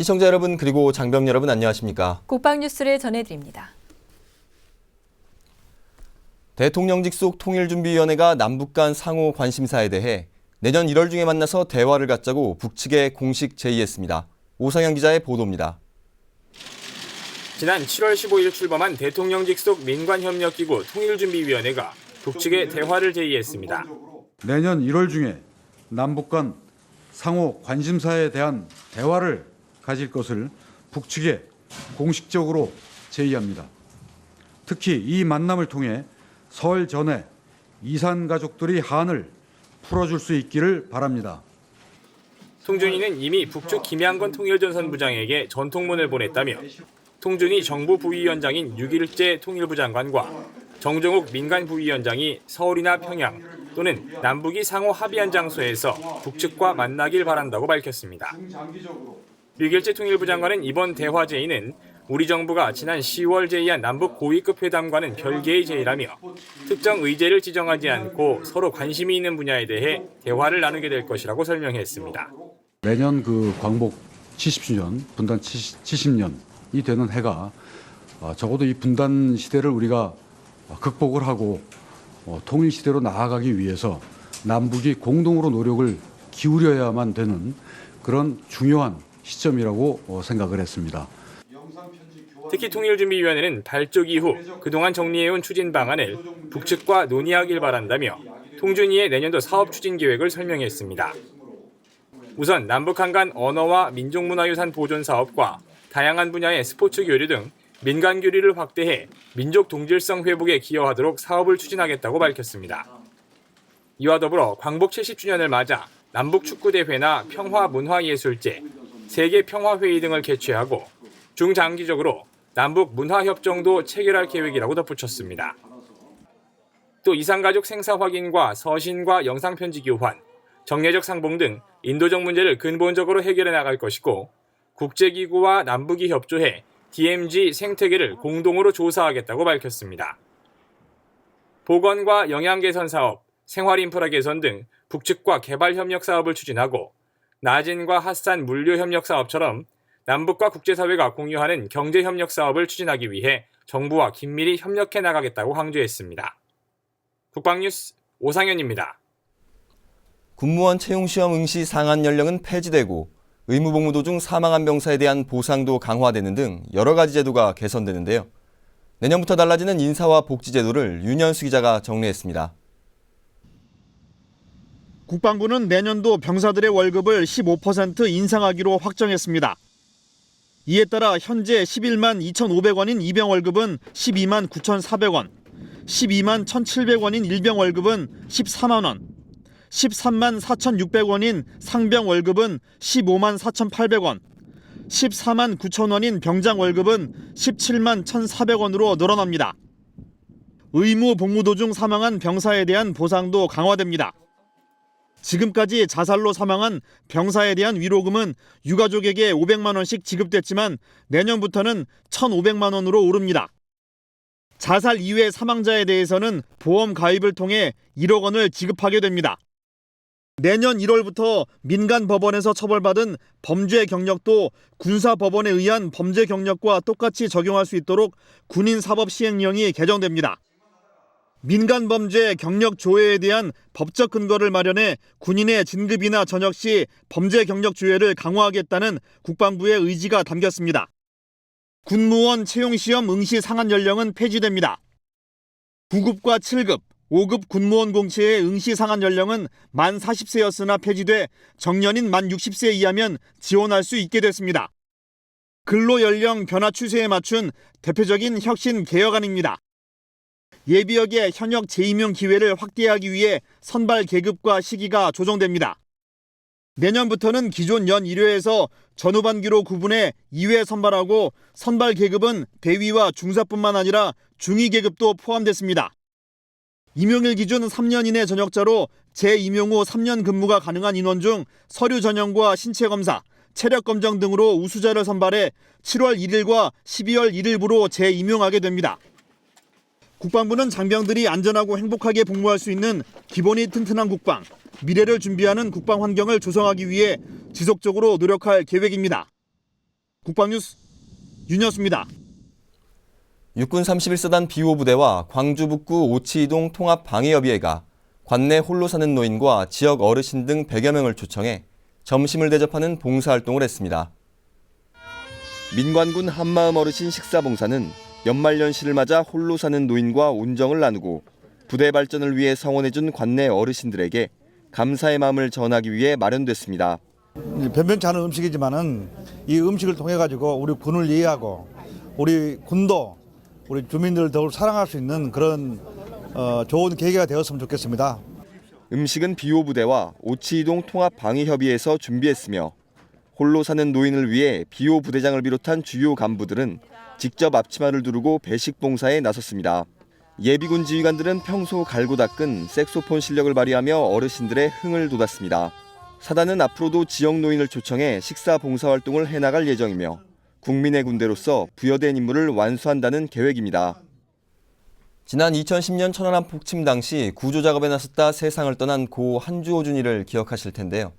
시청자 여러분 그리고 장병 여러분 안녕하십니까? 국방 뉴스를 전해드립니다. 대통령직 속 통일준비위원회가 남북 간 상호 관심사에 대해 내년 1월 중에 만나서 대화를 갖자고 북측에 공식 제의했습니다. 오상현 기자의 보도입니다. 지난 7월 15일 출범한 대통령직 속 민관협력기구 통일준비위원회가 북측에 대화를 제의했습니다. 내년 1월 중에 남북 간 상호 관심사에 대한 대화를 가질 것을 북측에 공식적으로 제의합니다. 특히 이 만남을 통해 설 전에 이산 가족들이 한을 풀어줄 수 있기를 바랍니다. 통준이는 이미 북측 김양건 통일전선 부장에게 전통문을 보냈다며 통준이 정부 부위원장인 6일째 통일부 장관과 정종욱 민간 부위원장이 서울이나 평양 또는 남북이 상호 합의한 장소에서 북측과 만나길 바란다고 밝혔습니다. 6일째 통일부 장관은 이번 대화 제의는 우리 정부가 지난 10월 제의한 남북 고위급 회담과는 별개의 제의라며 특정 의제를 지정하지 않고 서로 관심이 있는 분야에 대해 대화를 나누게 될 것이라고 설명했습니다. 매년 그 광복 70주년, 분단 70 년이 되는 해가 어, 적어도 이 분단 시대를 우리가 극복을 하고 어, 통일 시대로 나아가기 위해서 남북이 공동으로 노력을 기울여야만 되는 그런 중요한 시점이라고 어, 생각을 했습니다. 특히 통일준비위원회는 발족 이후 그동안 정리해온 추진 방안을 북측과 논의하길 바란다며 통준이의 내년도 사업 추진 계획을 설명했습니다. 우선 남북한 간 언어와 민족문화유산 보존 사업과 다양한 분야의 스포츠 교류 등 민간 교류를 확대해 민족 동질성 회복에 기여하도록 사업을 추진하겠다고 밝혔습니다. 이와 더불어 광복 70주년을 맞아 남북 축구 대회나 평화 문화 예술제, 세계 평화회의 등을 개최하고 중장기적으로 남북 문화협정도 체결할 계획이라고 덧붙였습니다. 또 이산가족 생사 확인과 서신과 영상편지 교환, 정례적 상봉 등 인도적 문제를 근본적으로 해결해 나갈 것이고 국제기구와 남북이 협조해 DMZ 생태계를 공동으로 조사하겠다고 밝혔습니다. 보건과 영양 개선 사업, 생활 인프라 개선 등 북측과 개발 협력 사업을 추진하고 나진과 핫산 물류 협력 사업처럼 남북과 국제사회가 공유하는 경제 협력 사업을 추진하기 위해 정부와 긴밀히 협력해 나가겠다고 강조했습니다. 국방뉴스 오상현입니다. 군무원 채용시험 응시 상한 연령은 폐지되고 의무복무 도중 사망한 병사에 대한 보상도 강화되는 등 여러 가지 제도가 개선되는데요. 내년부터 달라지는 인사와 복지 제도를 윤현수 기자가 정리했습니다. 국방부는 내년도 병사들의 월급을 15% 인상하기로 확정했습니다. 이에 따라 현재 11만 2,500원인 이병 월급은 12만 9,400원, 12만 1,700원인 일병 월급은 14만 원, 13만 4,600원인 상병 월급은 15만 4,800원, 14만 9천 원인 병장 월급은 17만 1,400원으로 늘어납니다. 의무 복무 도중 사망한 병사에 대한 보상도 강화됩니다. 지금까지 자살로 사망한 병사에 대한 위로금은 유가족에게 500만 원씩 지급됐지만 내년부터는 1,500만 원으로 오릅니다. 자살 이외 사망자에 대해서는 보험 가입을 통해 1억 원을 지급하게 됩니다. 내년 1월부터 민간 법원에서 처벌받은 범죄 경력도 군사 법원에 의한 범죄 경력과 똑같이 적용할 수 있도록 군인 사법 시행령이 개정됩니다. 민간 범죄 경력 조회에 대한 법적 근거를 마련해 군인의 진급이나 전역 시 범죄 경력 조회를 강화하겠다는 국방부의 의지가 담겼습니다. 군무원 채용 시험 응시 상한 연령은 폐지됩니다. 9급과 7급, 5급 군무원 공채의 응시 상한 연령은 만 40세였으나 폐지돼 정년인 만 60세 이하면 지원할 수 있게 됐습니다. 근로 연령 변화 추세에 맞춘 대표적인 혁신 개혁안입니다. 예비역의 현역 재임용 기회를 확대하기 위해 선발 계급과 시기가 조정됩니다. 내년부터는 기존 연 1회에서 전후반기로 구분해 2회 선발하고 선발 계급은 대위와 중사뿐만 아니라 중위 계급도 포함됐습니다. 임용일 기준 3년 이내 전역자로 재임용 후 3년 근무가 가능한 인원 중 서류 전형과 신체 검사, 체력 검정 등으로 우수자를 선발해 7월 1일과 12월 1일부로 재임용하게 됩니다. 국방부는 장병들이 안전하고 행복하게 복무할 수 있는 기본이 튼튼한 국방, 미래를 준비하는 국방 환경을 조성하기 위해 지속적으로 노력할 계획입니다. 국방뉴스 윤여수입니다. 육군 31사단 비호 부대와 광주 북구 오치이동 통합 방위협의회가 관내 홀로 사는 노인과 지역 어르신 등 100여 명을 초청해 점심을 대접하는 봉사활동을 했습니다. 민관군 한마음 어르신 식사봉사는 연말연시를 맞아 홀로 사는 노인과 온정을 나누고 부대 발전을 위해 성원해준 관내 어르신들에게 감사의 마음을 전하기 위해 마련됐습니다. 변변치 않은 음식이지만은 이 음식을 통해 가지고 우리 군을 이해하고 우리 군도 우리 주민들을 더욱 사랑할 수 있는 그런 어, 좋은 계기가 되었으면 좋겠습니다. 음식은 비호 부대와 오치이동 통합 방위 협의회에서 준비했으며 홀로 사는 노인을 위해 비호 부대장을 비롯한 주요 간부들은 직접 앞치마를 두르고 배식 봉사에 나섰습니다. 예비군 지휘관들은 평소 갈고 닦은 색소폰 실력을 발휘하며 어르신들의 흥을 돋았습니다. 사단은 앞으로도 지역 노인을 초청해 식사 봉사 활동을 해나갈 예정이며 국민의 군대로서 부여된 임무를 완수한다는 계획입니다. 지난 2010년 천안함 폭침 당시 구조 작업에 나섰다 세상을 떠난 고 한주호 준이를 기억하실 텐데요.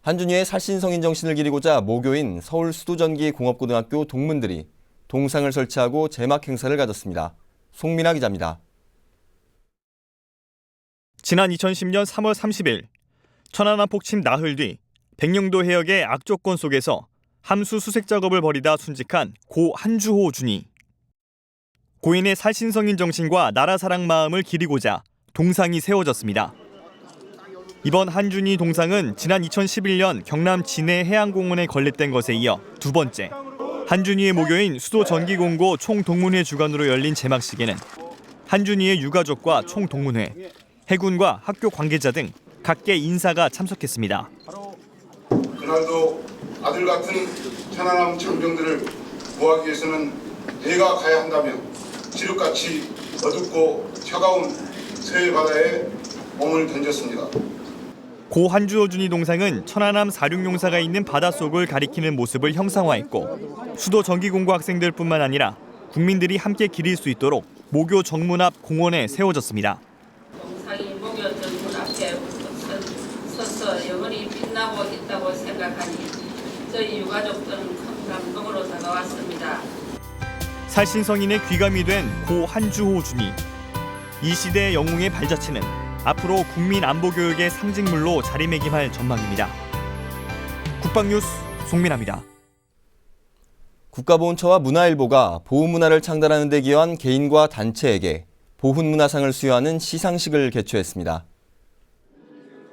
한준이의 살신성인 정신을 기리고자 모교인 서울 수도전기 공업고등학교 동문들이 동상을 설치하고 제막 행사를 가졌습니다. 송민아 기자입니다. 지난 2010년 3월 30일 천안함 폭침 나흘 뒤 백령도 해역의 악조건 속에서 함수 수색 작업을 벌이다 순직한 고 한주호 준이 고인의 살신성인 정신과 나라 사랑 마음을 기리고자 동상이 세워졌습니다. 이번 한준이 동상은 지난 2011년 경남 진해 해양공원에 건립된 것에 이어 두 번째 한준이의 모교인 수도 전기공고 총동문회 주관으로 열린 제막식에는 한준이의 유가족과 총동문회, 해군과 학교 관계자 등 각계 인사가 참석했습니다. 그날도 아들 같은 천안함 장병들을 구하기 위해서는 내가 가야 한다며 지륵같이 어둡고 차가운 서해 바다에 몸을 던졌습니다. 고 한주호 준이 동상은 천안함 사륙용사가 있는 바닷속을 가리키는 모습을 형상화했고 수도 전기공고 학생들뿐만 아니라 국민들이 함께 기릴 수 있도록 모교 정문 앞 공원에 세워졌습니다. 서서 영원히 빛나고 있다고 생각하니 저희 유가족들은 큰 감동으로 다가왔습니다. 살신성인의 귀감이 된 고 한주호 준이 이 시대의 영웅의 발자취는 앞으로 국민 안보 교육의 상징물로 자리매김할 전망입니다. 국방뉴스 송민아입니다. 국가보훈처와 문화일보가 보훈문화를 창달하는 데 기여한 개인과 단체에게 보훈문화상을 수여하는 시상식을 개최했습니다.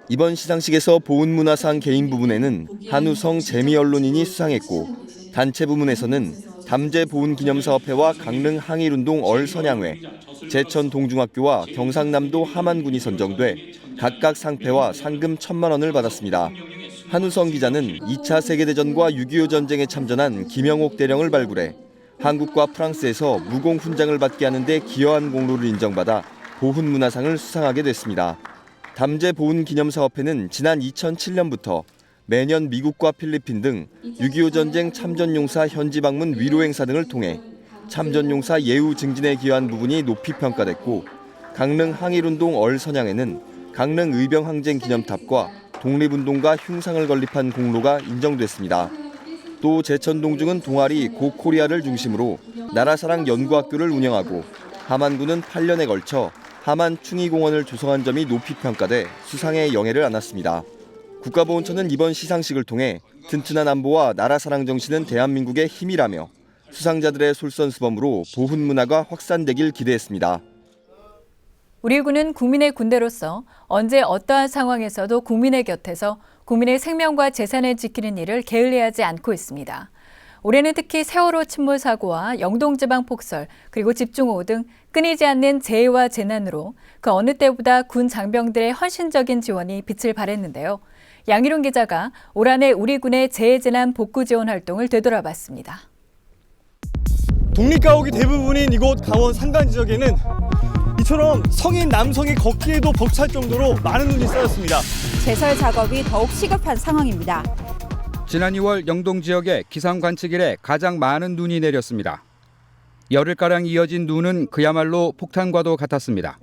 이번 시상식에서 보훈문화상 개인 부분에는 한우성 재미언론인이 수상했고 단체 부문에서는 담제보훈기념사업회와 강릉 항일운동 얼선양회, 제천 동중학교와 경상남도 함안군이 선정돼 각각 상패와 상금 천만 원을 받았습니다. 한우성 기자는 2차 세계대전과 6.25 전쟁에 참전한 김영옥 대령을 발굴해 한국과 프랑스에서 무공 훈장을 받게 하는 데 기여한 공로를 인정받아 보훈 문화상을 수상하게 됐습니다. 담제보훈 기념사업회는 지난 2007년부터 매년 미국과 필리핀 등 6.25 전쟁 참전용사 현지 방문 위로 행사 등을 통해 참전용사 예우 증진에 기여한 부분이 높이 평가됐고 강릉 항일운동 얼선양에는 강릉 의병항쟁 기념탑과 독립운동가 흉상을 건립한 공로가 인정됐습니다. 또 제천 동중은 동아리 고코리아를 중심으로 나라사랑 연구학교를 운영하고 함안군은 8년에 걸쳐 함안 충의공원을 조성한 점이 높이 평가돼 수상의 영예를 안았습니다. 국가보훈처는 이번 시상식을 통해 튼튼한 안보와 나라 사랑 정신은 대한민국의 힘이라며 수상자들의 솔선수범으로 보훈 문화가 확산되길 기대했습니다. 우리 군은 국민의 군대로서 언제 어떠한 상황에서도 국민의 곁에서 국민의 생명과 재산을 지키는 일을 게을리하지 않고 있습니다. 올해는 특히 세월호 침몰 사고와 영동지방 폭설 그리고 집중호우 등 끊이지 않는 재해와 재난으로 그 어느 때보다 군 장병들의 헌신적인 지원이 빛을 발했는데요. 양희룡 기자가 올 한해 우리 군의 재해재난 복구 지원 활동을 되돌아봤습니다. 독립가옥이 대부분인 이곳 강원 산간 지역에는 이처럼 성인 남성이 걷기에도 벅찰 정도로 많은 눈이 쌓였습니다. 제설 작업이 더욱 시급한 상황입니다. 지난 2월 영동 지역에 기상 관측 일에 가장 많은 눈이 내렸습니다. 열흘가량 이어진 눈은 그야말로 폭탄과도 같았습니다.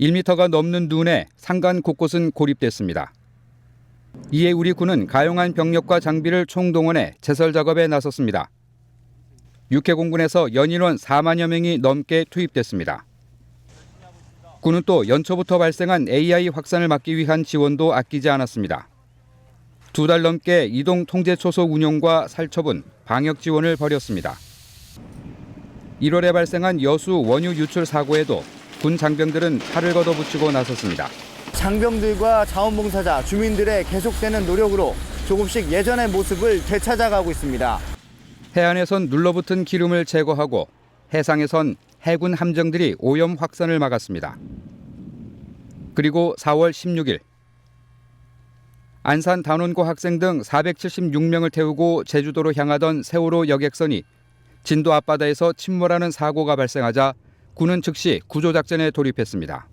1m가 넘는 눈에 산간 곳곳은 고립됐습니다. 이에 우리 군은 가용한 병력과 장비를 총동원해 제설 작업에 나섰습니다. 육해공군에서 연인원 4만여 명이 넘게 투입됐습니다. 군은 또 연초부터 발생한 AI 확산을 막기 위한 지원도 아끼지 않았습니다. 두 달 넘게 이동 통제 초소 운용과 살처분, 방역 지원을 벌였습니다. 1월에 발생한 여수 원유 유출 사고에도 군 장병들은 팔을 걷어붙이고 나섰습니다. 장병들과 자원봉사자, 주민들의 계속되는 노력으로 조금씩 예전의 모습을 되찾아가고 있습니다. 해안에선 눌러붙은 기름을 제거하고 해상에선 해군 함정들이 오염 확산을 막았습니다. 그리고 4월 16일 안산 단원고 학생 등 476명을 태우고 제주도로 향하던 세월호 여객선이 진도 앞바다에서 침몰하는 사고가 발생하자 군은 즉시 구조 작전에 돌입했습니다.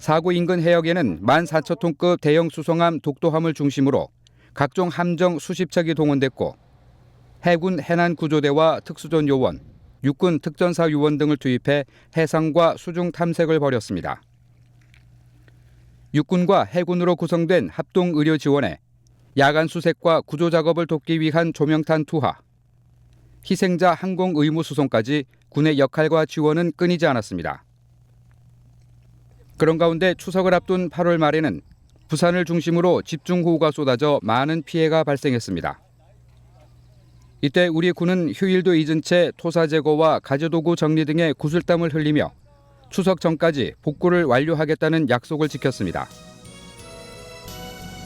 사고 인근 해역에는 14,000톤급 대형 수송함 독도함을 중심으로 각종 함정 수십 척이 동원됐고 해군 해난 구조대와 특수전 요원, 육군 특전사 요원 등을 투입해 해상과 수중 탐색을 벌였습니다. 육군과 해군으로 구성된 합동 의료 지원에 야간 수색과 구조 작업을 돕기 위한 조명탄 투하, 희생자 항공 의무 수송까지 군의 역할과 지원은 끊이지 않았습니다. 그런 가운데 추석을 앞둔 8월 말에는 부산을 중심으로 집중호우가 쏟아져 많은 피해가 발생했습니다. 이때 우리 군은 휴일도 잊은 채 토사 제거와 가재도구 정리 등의 구슬땀을 흘리며 추석 전까지 복구를 완료하겠다는 약속을 지켰습니다.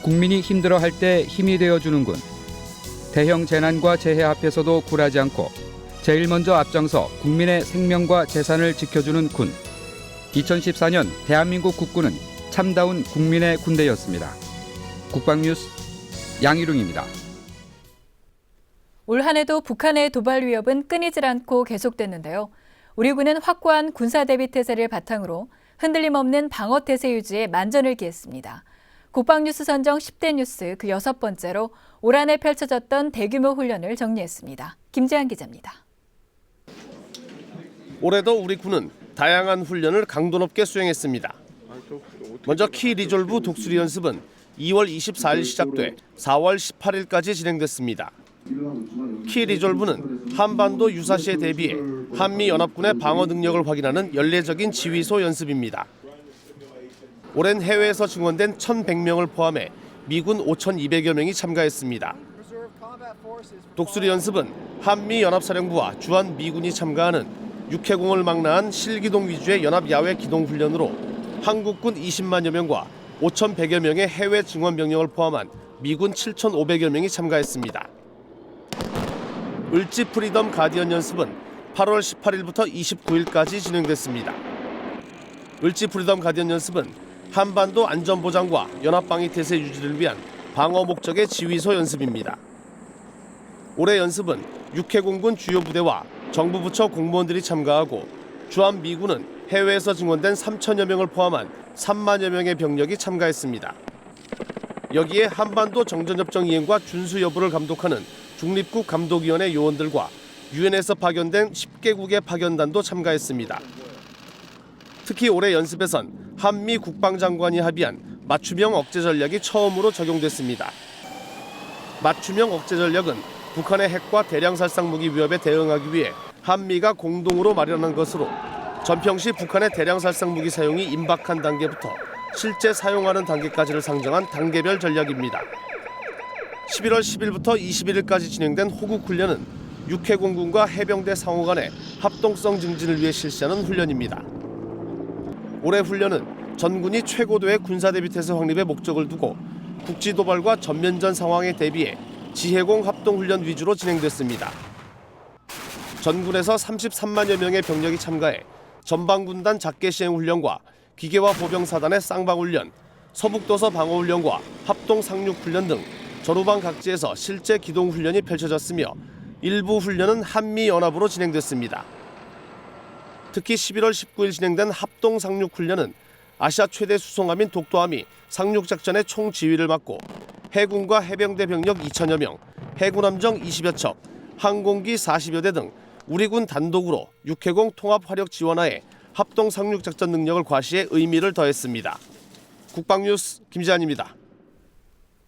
국민이 힘들어 할 때 힘이 되어 주는 군. 대형 재난과 재해 앞에서도 굴하지 않고 제일 먼저 앞장서 국민의 생명과 재산을 지켜주는 군. 2014년 대한민국 국군은 참다운 국민의 군대였습니다. 국방뉴스 양희룡입니다. 올 한해도 북한의 도발 위협은 끊이질 않고 계속됐는데요. 우리 군은 확고한 군사 대비 태세를 바탕으로 흔들림 없는 방어 태세 유지에 만전을 기했습니다. 국방뉴스 선정 10대 뉴스 그 여섯 번째로 올 한해 펼쳐졌던 대규모 훈련을 정리했습니다. 김재한 기자입니다. 올해도 우리 군은 다양한 훈련을 강도 높게 수행했습니다. 먼저 키 리졸브 독수리 연습은 2월 24일 시작돼 4월 18일까지 진행됐습니다. 키 리졸브는 한반도 유사시에 대비해 한미 연합군의 방어 능력을 확인하는 연례적인 지휘소 연습입니다. 올해는 해외에서 증원된 1,100명을 포함해 미군 5,200여 명이 참가했습니다. 독수리 연습은 한미 연합사령부와 주한 미군이 참가하는 육해공을 망라한 실기동 위주의 연합 야외 기동 훈련으로 한국군 20만여 명과 5,100여 명의 해외 증원 병력을 포함한 미군 7,500여 명이 참가했습니다. 을지 프리덤 가디언 연습은 8월 18일부터 29일까지 진행됐습니다. 을지 프리덤 가디언 연습은 한반도 안전보장과 연합방위 태세 유지를 위한 방어 목적의 지휘소 연습입니다. 올해 연습은 육해공군 주요 부대와 정부 부처 공무원들이 참가하고 주한 미군은 해외에서 증원된 3천여 명을 포함한 3만여 명의 병력이 참가했습니다. 여기에 한반도 정전협정 이행과 준수 여부를 감독하는 중립국 감독위원회 요원들과 유엔에서 파견된 10개국의 파견단도 참가했습니다. 특히 올해 연습에선 한미 국방장관이 합의한 맞춤형 억제 전략이 처음으로 적용됐습니다. 맞춤형 억제 전략은 북한의 핵과 대량 살상 무기 위협에 대응하기 위해 한미가 공동으로 마련한 것으로 전평시 북한의 대량 살상 무기 사용이 임박한 단계부터 실제 사용하는 단계까지를 상정한 단계별 전략입니다. 11월 10일부터 21일까지 진행된 호국 훈련은 육해공군과 해병대 상호 간의 합동성 증진을 위해 실시하는 훈련입니다. 올해 훈련은 전군이 최고도의 군사 대비 태세 확립에 목적을 두고 국지 도발과 전면전 상황에 대비해 지해공 합동 훈련 위주로 진행됐습니다. 전군에서 33만여 명의 병력이 참가해 전방군단 작계 시행 훈련과 기계화 보병 사단의 쌍방 훈련, 서북도서 방어 훈련과 합동 상륙 훈련 등 전후방 각지에서 실제 기동 훈련이 펼쳐졌으며 일부 훈련은 한미 연합으로 진행됐습니다. 특히 11월 19일 진행된 합동 상륙 훈련은 아시아 최대 수송함인 독도함이 상륙 작전의 총 지휘를 맡고 해군과 해병대 병력 2천여 명, 해군 함정 20여 척, 항공기 40여 대 등 우리 군 단독으로 육해공 통합 화력 지원하에 합동 상륙 작전 능력을 과시해 의미를 더했습니다. 국방뉴스 김지한입니다.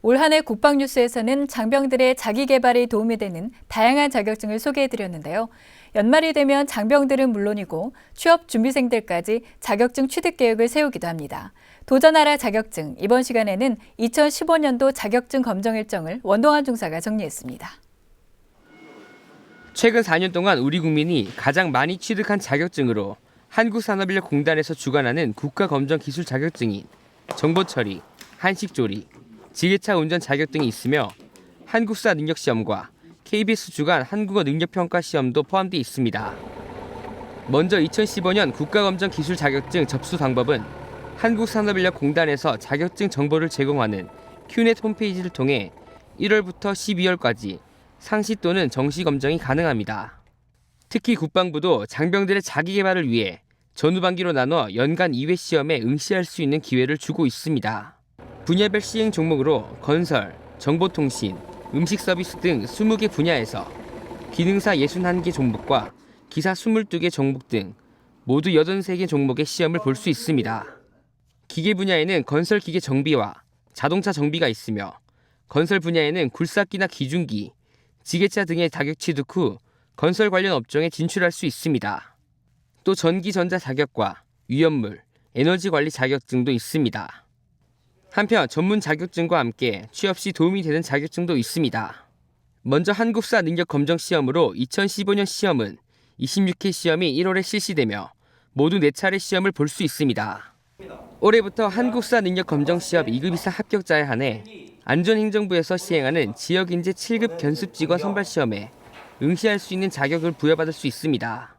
올 한해 국방뉴스에서는 장병들의 자기 개발에 도움이 되는 다양한 자격증을 소개해 드렸는데요. 연말이 되면 장병들은 물론이고 취업 준비생들까지 자격증 취득 계획을 세우기도 합니다. 도전하라 자격증 이번 시간에는 2015년도 자격증 검정 일정을 원동환 중사가 정리했습니다. 최근 4년 동안 우리 국민이 가장 많이 취득한 자격증으로 한국산업인력공단에서 주관하는 국가검정기술 자격증인 정보처리, 한식조리, 지게차 운전 자격증이 있으며 한국사 능력시험과 KBS 주관 한국어 능력평가 시험도 포함되어 있습니다. 먼저 2015년 국가검정기술 자격증 접수 방법은 한국산업인력공단에서 자격증 정보를 제공하는 큐넷 홈페이지를 통해 1월부터 12월까지 상시 또는 정시 검정이 가능합니다. 특히 국방부도 장병들의 자기 개발을 위해 전후반기로 나눠 연간 2회 시험에 응시할 수 있는 기회를 주고 있습니다. 분야별 시행 종목으로 건설, 정보통신, 음식 서비스 등 20개 분야에서 기능사 61개 종목과 기사 22개 종목 등 모두 83개 종목의 시험을 볼 수 있습니다. 기계 분야에는 건설 기계 정비와 자동차 정비가 있으며 건설 분야에는 굴삭기나 기중기, 지게차 등의 자격 취득 후 건설 관련 업종에 진출할 수 있습니다. 또 전기 전자 자격과 위험물, 에너지 관리 자격증도 있습니다. 한편 전문 자격증과 함께 취업 시 도움이 되는 자격증도 있습니다. 먼저 한국사 능력 검정 시험으로 2015년 시험은 26회 시험이 1월에 실시되며 모두 4차례 시험을 볼 수 있습니다. 올해부터 한국사 능력 검정 시험 2급 이상 합격자에 한해 안전행정부에서 시행하는 지역인재 7급 견습 직원 선발 시험에 응시할 수 있는 자격을 부여받을 수 있습니다.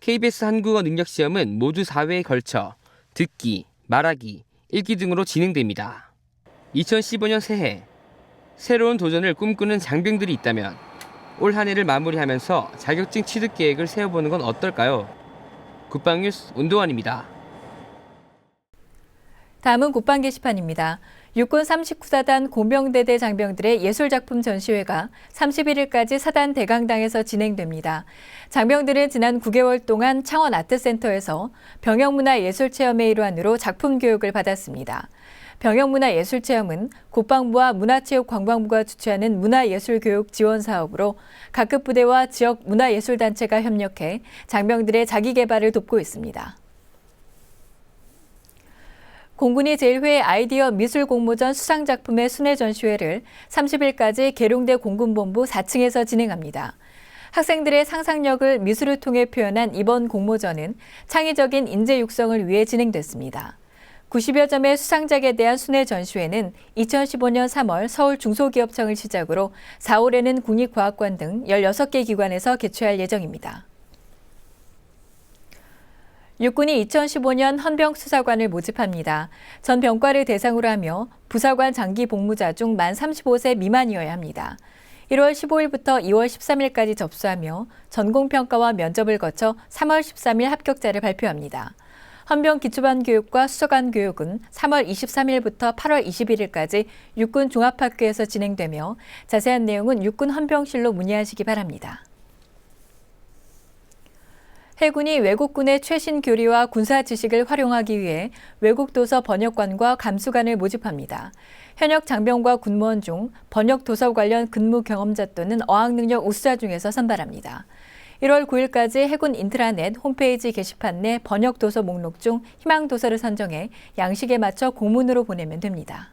KBS 한국어 능력 시험은 모두 4회에 걸쳐 듣기, 말하기, 읽기 등으로 진행됩니다. 2015년 새해 새로운 도전을 꿈꾸는 장병들이 있다면 올 한 해를 마무리하면서 자격증 취득 계획을 세워보는 건 어떨까요? 국방뉴스 운동환입니다. 다음은 국방 게시판입니다. 육군 39사단 공병대대 장병들의 예술작품 전시회가 31일까지 사단 대강당에서 진행됩니다. 장병들은 지난 9개월 동안 창원 아트센터에서 병영문화예술체험의 일환으로 작품 교육을 받았습니다. 병영문화예술체험은 국방부와 문화체육관광부가 주최하는 문화예술교육 지원 사업으로 각급 부대와 지역 문화예술단체가 협력해 장병들의 자기개발을 돕고 있습니다. 공군이 제1회 아이디어 미술 공모전 수상 작품의 순회 전시회를 30일까지 계룡대 공군본부 4층에서 진행합니다. 학생들의 상상력을 미술을 통해 표현한 이번 공모전은 창의적인 인재 육성을 위해 진행됐습니다. 90여 점의 수상작에 대한 순회 전시회는 2015년 3월 서울 중소기업청을 시작으로 4월에는 국립과학관 등 16개 기관에서 개최할 예정입니다. 육군이 2015년 헌병 수사관을 모집합니다. 전 병과를 대상으로 하며 부사관 장기 복무자 중 만 35세 미만이어야 합니다. 1월 15일부터 2월 13일까지 접수하며 전공평가와 면접을 거쳐 3월 13일 합격자를 발표합니다. 헌병 기초반 교육과 수사관 교육은 3월 23일부터 8월 21일까지 육군 종합학교에서 진행되며 자세한 내용은 육군 헌병실로 문의하시기 바랍니다. 해군이 외국군의 최신 교리와 군사 지식을 활용하기 위해 외국 도서 번역관과 감수관을 모집합니다. 현역 장병과 군무원 중 번역 도서 관련 근무 경험자 또는 어학 능력 우수자 중에서 선발합니다. 1월 9일까지 해군 인트라넷 홈페이지 게시판 내 번역 도서 목록 중 희망 도서를 선정해 양식에 맞춰 공문으로 보내면 됩니다.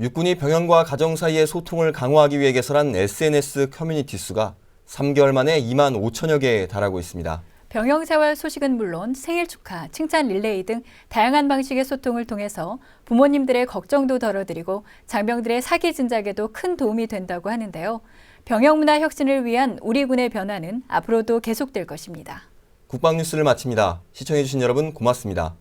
육군이 병영과 가정 사이의 소통을 강화하기 위해 개설한 SNS 커뮤니티 수가 3개월 만에 2만 5천여 개에 달하고 있습니다. 병영생활 소식은 물론 생일 축하, 칭찬 릴레이 등 다양한 방식의 소통을 통해서 부모님들의 걱정도 덜어드리고 장병들의 사기 진작에도 큰 도움이 된다고 하는데요. 병영문화 혁신을 위한 우리 군의 변화는 앞으로도 계속될 것입니다. 국방뉴스를 마칩니다. 시청해주신 여러분 고맙습니다.